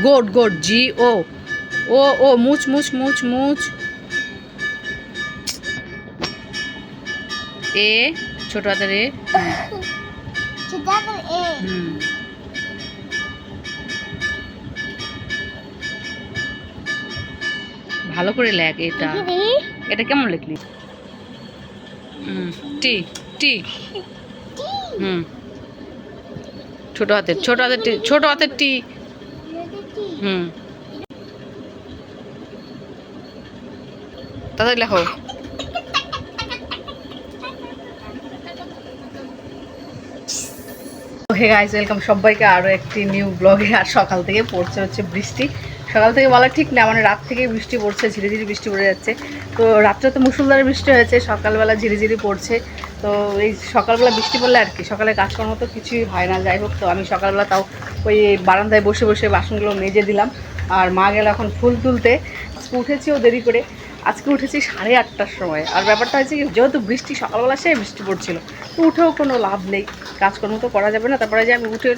গোড গোড জি ও। ও ও মুচ মুচ মুচ মুচ এ ছোট হাতের এ ভালো করে লেখ এটা। এটা কেমন লিখলি? টি। টি। হুম। ছোট হাতের ছোট হাতের টি ছোট হাতের টি। তাদের লেখো। হে গাইস ওয়েলকাম সবাইকে আরও একটি নিউ ব্লগে আর সকাল থেকে পড়ছে হচ্ছে বৃষ্টি। সকাল থেকে বলা ঠিক না মানে রাত থেকে বৃষ্টি পড়ছে ঝিরি ঝিরি বৃষ্টি পড়ে যাচ্ছে। তো রাত্রে তো মুসুলধারে বৃষ্টি হয়েছে, সকালবেলা ঝিরি ঝিরি পড়ছে। তো এই সকালবেলা বৃষ্টি পড়লে আর কি, সকালে কাজকর্ম তো কিছুই হয় না, যাই হোক, তো আমি সকালবেলা তাও ওই বারান্দায় বসে বসে বাসনগুলো মেজে দিলাম। আর মা গেল এখন ফুল তুলতে, আজকে উঠেছিও দেরি করে, আজকে উঠেছি সাড়ে আটটার সময়। আর ব্যাপারটা হয়েছে কি, যেহেতু বৃষ্টি সকালবেলা সে বৃষ্টি পড়ছিল, তো উঠেও কোনো লাভ নেই, কাজকর্ম তো করা যাবে না, তারপরে যে আমি উঠে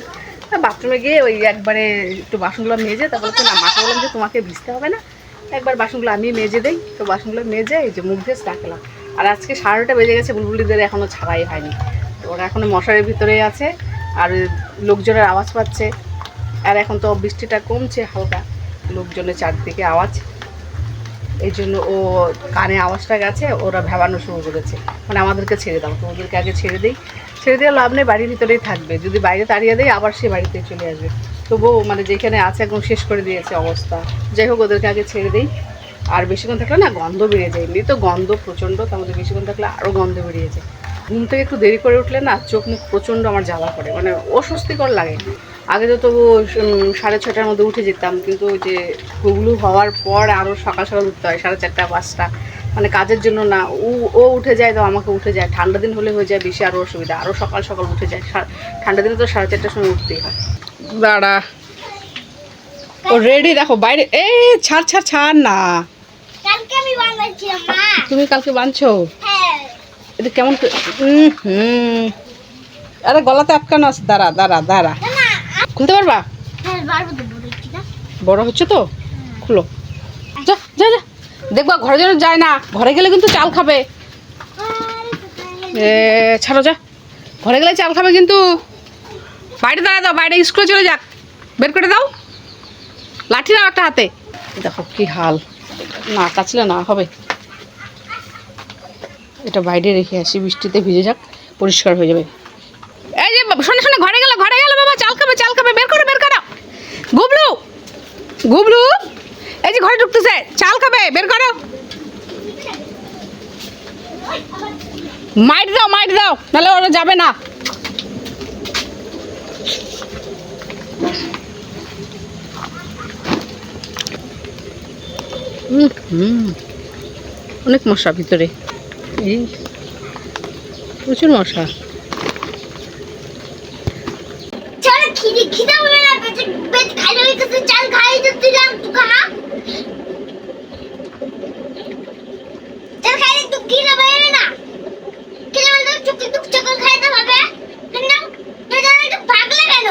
বাথরুমে গিয়ে ওই একবারে একটু বাসনগুলো মেজে, তারপরে তো না, মাকে বললাম যে তোমাকে ভিজতে হবে না, একবার বাসনগুলো আমি মেজে দেই, তো বাসনগুলো মেজে এই যে মুখ দিয়ে রাখলাম আর আজকে সাড়ে নটা বেজে গেছে, বুলবুলিদের এখনও ছাড়াই হয়নি। তো ওরা এখনও মশারির ভিতরেই আছে, আর লোকজনের আওয়াজ পাচ্ছে। আর এখন তো বৃষ্টিটা কমছে হালকা, লোকজনের চারদিকে আওয়াজ। এই জন্য ও কানে আওয়াজটা গেছে, ওরা ভেবানো শুরু করেছে। মানে আমাদেরকে ছেড়ে দাও তো ওদেরকে আগে ছেড়ে দিই। ছেড়ে দিয়ে লাভ নেই, বাড়ির ভিতরেই থাকবে। যদি বাইরে তাড়িয়ে দেয় আবার সে বাড়িতে চলে আসবে। তবুও মানে যেখানে আছে একদম শেষ করে দিয়েছে অবস্থা। যাই হোক, ওদেরকে আগে ছেড়ে দিই। আর বেশিক্ষণ থাকলে না গন্ধ বেরিয়ে যায়। এমনি তো গন্ধ প্রচণ্ড, তার মধ্যে বেশিক্ষণ থাকলে আরও গন্ধ বেরিয়ে যায়। ঘুম থেকে একটু দেরি করে উঠলে না চোখ মুখ প্রচণ্ড আমার জ্বালা করে মানে অস্বস্তিকর লাগে। আগে তো তবু সাড়ে ছটার মধ্যে উঠে যেতাম, কিন্তু ওই যে হুগলু হওয়ার পর আরও সকাল সকাল উঠতে হয়, সাড়ে চারটা, পাঁচটা। মানে কাজের জন্য না ও ও উঠে যায় তো আমাকে উঠে যায়। ঠান্ডা দিন হলে হয়ে যায় বেশি আরও অসুবিধা আরও সকাল সকাল উঠে যায়। ঠান্ডা দিনে তো সাড়ে চারটার সময় উঠতেই হয়। দাঁড়া। ও রেডি, দেখো বাইরে এ ছাড় ছাড় ছাড় না কালকে আমি বানাচ্ছিলাম মা তুমি কালকে বাঁধছো? হ্যাঁ। এটা কেমন হুম। আরে গলাতে আটকানো আছে। দাঁড়া দাঁড়া দাঁড়া। খুলতে পারবা? হ্যাঁ বড় হচ্ছে তো? খুলো। যা যা যা। দেখবা ঘরে যেন যায় না। ঘরে গেলে কিন্তু চাল খাবে। এ ছাড়ো যা। ঘরে গেলে চাল খাবে কিন্তু। বাইরে দাঁড়া দাও বাইরে স্কুলে চলে যাক। বের করে দাও। লাঠি নাও একটা হাতে। দেখো কি হাল। না কাছলে না, হবে। এটা বাইরে রেখে আসি, বৃষ্টিতে ভিজে যাক, পরিষ্কার হয়ে যাবে। এই যে শোনো শোনো, ঘরে গেল ঘরে গেল বাবা, চাল খাবে চাল খাবে, বের করো বের করো। গুবলু গুবলু, এই যে ঘরে ঢুকতেছে, চাল খাবে, বের করো। মাইট দাও মাইট দাও, নাহলে ওরা যাবে না। হুম। অনেক মশা ভিতরে এই প্রচুর মশা চল খিদে খিদে হবে না পেট পেট খালি হয়ে গেছে চাল খাই দিলাম তুই খা চাল খাইলে তুই খিদে পাবে না খিদে পেলে তো চুকি টুক চকল খাইতে হবে কেন তুই জানো একটু পাগলা কেন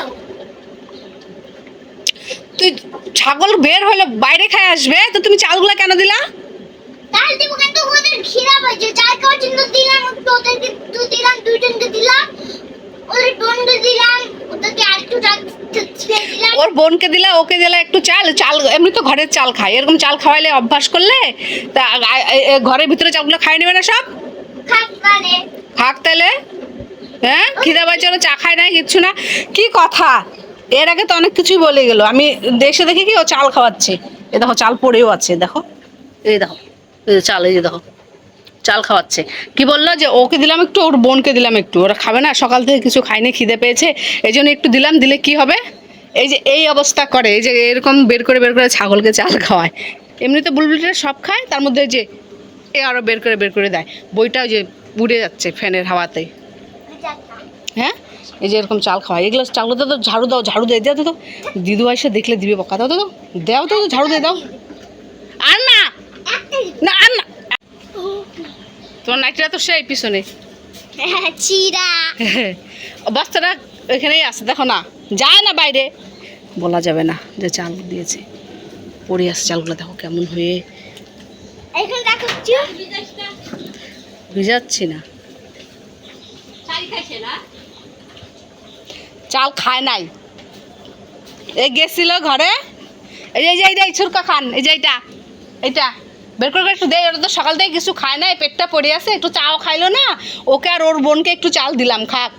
তুই ছাগল বের হলে বাইরে খায় আসবে তো তুমি চালগুলো কেন দিলা? তুমি কিন্তু ওদের খিদা পাচ্ছে চাল খাওয়ার জন্য দিলাম ওদেরকে দু দিলাম দিলাম ওদের বোনকে দিলাম ওদেরকে আরেকটু চাল ওর বোনকে দিলা ওকে দিলা একটু চাল। চাল এমনি তো ঘরের চাল খায়। এরকম চাল খাওয়াইলে অভ্যাস করলে তা ঘরের ভিতরে চালগুলো খাই নেবে না সব? খাক তাহলে। হ্যাঁ? খিদা ওরা চা খায় না কিচ্ছু না। কি কথা? এর আগে তো অনেক কিছুই বলে গেল। আমি দেশে দেখি কি ও চাল খাওয়াচ্ছে। এ দেখো, চাল পড়েও আছে, দেখো। এই দেখো, এই চাল, এই যে দেখো, চাল খাওয়াচ্ছে। কি বলল যে, ওকে দিলাম একটু, ওর বোনকে দিলাম একটু। ওরা খাবে না, সকাল থেকে কিছু খায়নি, খিদে পেয়েছে। এই জন্য একটু দিলাম, দিলে কি হবে? এই যে এই অবস্থা করে, এই যে এরকম বের করে বের করে ছাগলকে চাল খাওয়ায়। এমনিতে বুলবুলিটা সব খায়, তার মধ্যে যে এ আরও বের করে বের করে দেয়। বইটা যে উড়ে যাচ্ছে ফ্যানের হাওয়াতে। হ্যাঁ? এই যে এরকম চাল খাওয়া এগুলো চালগুলো তো ঝাড়ু দাও ঝাড়ু দিয়ে দাও তো দাও দিদু এসে দেখলে দিবে বকা দাও তো দাও। দাও তো ঝাড়ু দিয়ে দাও। আর না না আর না তোমার নাইটটা তো সেই পিছনে। চিরা। বাচ্চারা এখানেই আছে দেখো না। যায় না বাইরে। বলা যাবে না যে চাল দিয়েছে। পড়ে আসছে চালগুলো দেখো কেমন হয়ে। এখানে দেখো ভিজাচ্ছি না? চাল খায় নাই। এই গেছিল ঘরে। এই যে এই যে এইটা এই ছুরকা খান, এই যে, এইটা এইটা। বের করে একটু দেয় ওটা তো সকাল থেকে কিছু খায় নাই, পেটটা পড়ে আছে, একটু চাও খাইলো না, ওকে আর ওর বোনকে একটু চাল দিলাম, খাক।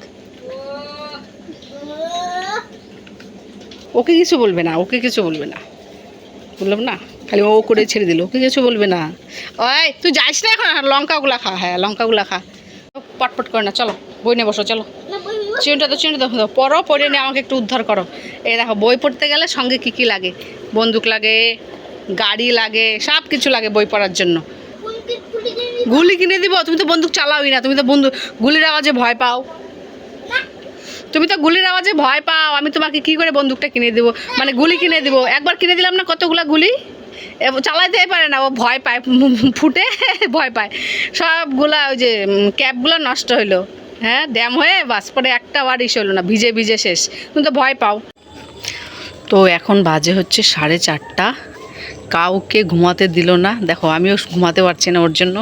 ওকে কিছু বলবে না, ওকে কিছু বলবে না। বললাম না, খালি ও করে ছেড়ে দিল, ওকে কিছু বলবে না। ওই, তুই যাইস না এখন? লঙ্কাগুলা খা হ্যাঁ লঙ্কাগুলা খা। পটপট করে না, চলো, বই নিয়ে বসো, চলো। চিনটা তো চিনটা তো পড়ো পড়ে নিয়ে আমাকে একটু উদ্ধার করো। এই দেখো, বই পড়তে গেলে সঙ্গে কী কী লাগে? বন্দুক লাগে, গাড়ি লাগে, সব কিছু লাগে বই পড়ার জন্য। গুলি কিনে দিব? তুমি তো বন্দুক চালাওই না, তুমি তো বন্দুক, গুলির আওয়াজে ভয় পাও। তুমি তো গুলির আওয়াজে ভয় পাও, আমি তোমাকে কি করে বন্দুকটা কিনে দেবো? মানে গুলি কিনে দেবো। একবার কিনে দিলাম না কতগুলা গুলি? এ চালাইতেই পারে না, ও ভয় পায়, ফুটে, ভয় পায়। সবগুলা ওই যে ক্যাবগুলো নষ্ট হইল। হ্যাঁ ড্যাম হয়ে বাস পরে একটা ইস হলো না, ভিজে ভিজে শেষ। তুমি তো ভয় পাও। তো এখন বাজে হচ্ছে সাড়ে চারটা। কাউকে ঘুমাতে দিল না। দেখো, আমিও ঘুমাতে পারছি না ওর জন্য।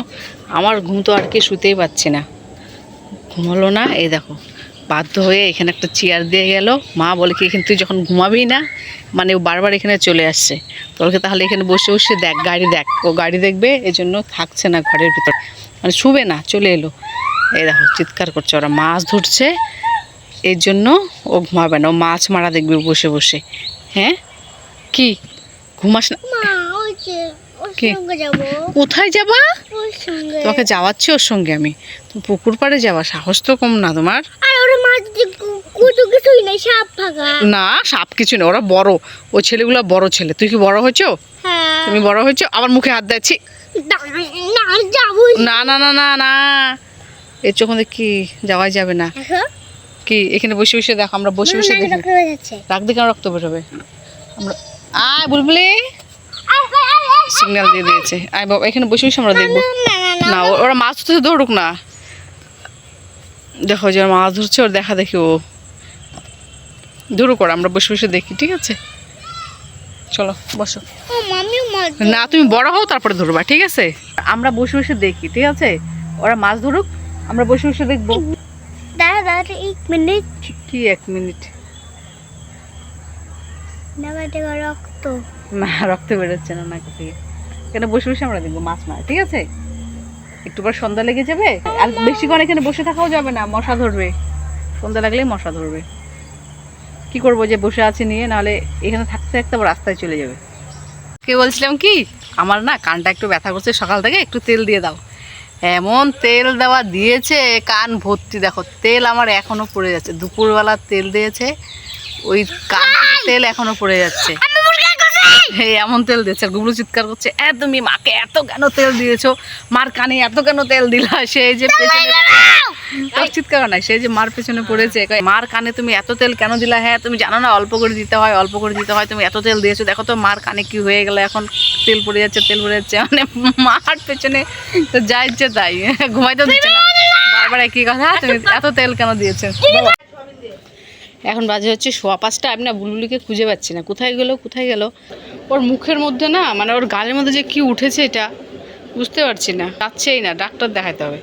আমার ঘুম তো আর কি শুতেই পারছি না। ঘুমালো না, এই দেখো, বাধ্য হয়ে এখানে একটা চেয়ার দিয়ে গেল। মা বলে কি, এখানে তুই যখন ঘুমাবি না মানে ও বারবার এখানে চলে আসছে। তোকে তাহলে এখানে বসে বসে দেখ, গাড়ি দেখ। ও গাড়ি দেখবে এই জন্য থাকছে না ঘরের ভিতর। মানে শুবে না, চলে এলো। এই দেখো চিৎকার করছে ওরা। মাছ ধরছে এর জন্য ও ঘুমাবে না। ও মাছ মারা দেখবে বসে বসে। হ্যাঁ? কি? ঘুমাস না? কোথায় যাবা? তোমাকে যাওয়াচ্ছি ওর সঙ্গে আমি। পুকুর পাড়ে যাওয়া সাহস তো কম না তোমার। নেই না সাপ কিছু না ওরা বড়। ও ছেলেগুলো বড় ছেলে। তুই কি বড় হয়েছো? হ্যাঁ। তুমি বড় হয়েছো? আবার মুখে হাত দিচ্ছি না না যাব না না না না না। এর চোখ দিয়ে কি যাওয়াই যাবে না? কি এখানে বসে বসে দেখো আমরা বসে বসে দেখি। রাখ কেন রক্ত বেরোবে। আমরা আয় বুলবুলি। সিগন্যাল দিয়ে দিয়েছে। আয় বাবা এখানে বসে বসে আমরা দেখব। না ওরা মাছ ধরতে দৌড়ুক না। দেখো যে মাছ ধরছে ওর দেখা দেখি ও। ধরুক ওরা আমরা বসে বসে দেখি ঠিক আছে? চলো বসো। না তুমি বড় হও তারপরে ধরবা ঠিক আছে? আমরা বসে বসে দেখি ঠিক আছে? ওরা মাছ ধরুক আমরা বসে বসে দেখব। দাঁড়া দাঁড়া এক মিনিট। কি এক মিনিট? রক্ত। না রক্ত বেরোচ্ছে না নাকি থেকে। এখানে বসে বসে আমরা দেখব মাছ মারা ঠিক আছে? একটু পর সন্ধ্যা লেগে যাবে আর বেশিক্ষণ এখানে বসে থাকাও যাবে না মশা ধরবে। সন্ধ্যা লাগলেই মশা ধরবে। কি করব যে বসে আছি নিয়ে নাহলে এখানে থাকতে থাকতে আবার রাস্তায় চলে যাবে। কে বলছিলাম কি? আমার না কানটা একটু ব্যথা করছে সকাল থেকে একটু তেল দিয়ে দাও। এমন তেল দেওয়া দিয়েছে, কান ভর্তি। দেখো, তেল আমার এখনও পড়ে যাচ্ছে। দুপুরবেলা তেল দিয়েছে, ওই কান তেল এখনও পড়ে যাচ্ছে। এমন তেল দিয়েছে। আর গুবলু চিৎকার করছে এ তুমি মাকে এত কেন তেল দিয়েছ? মার কানে এত কেন তেল দিলা? সে যে পেছনে চিৎকার নাই সে যে মার পেছনে পড়েছে। মার কানে তুমি এত তেল কেন দিলা? হ্যাঁ তুমি জানো না অল্প করে দিতে হয় অল্প করে দিতে হয় তুমি এত তেল দিয়েছ। দেখো তো মার কানে কি হয়ে গেলো এখন তেল পড়ে যাচ্ছে তেল পড়ে যাচ্ছে। মানে মার পেছনে তো যা ইচ্ছে তাই ঘুমাইতে দিচ্ছে না। বারবার একই কথা তুমি এত তেল কেন দিয়েছ। এখন বাজে হচ্ছে সোয়া পাঁচটা, আমি না বুলবুলিকে খুঁজে পাচ্ছি না। কোথায় গেল কোথায় গেল? ওর মুখের মধ্যে না মানে ওর গালের মধ্যে যে কি উঠেছে এটা, বুঝতে পারছি না। যাচ্ছেই না, ডাক্তার দেখাতে হবে।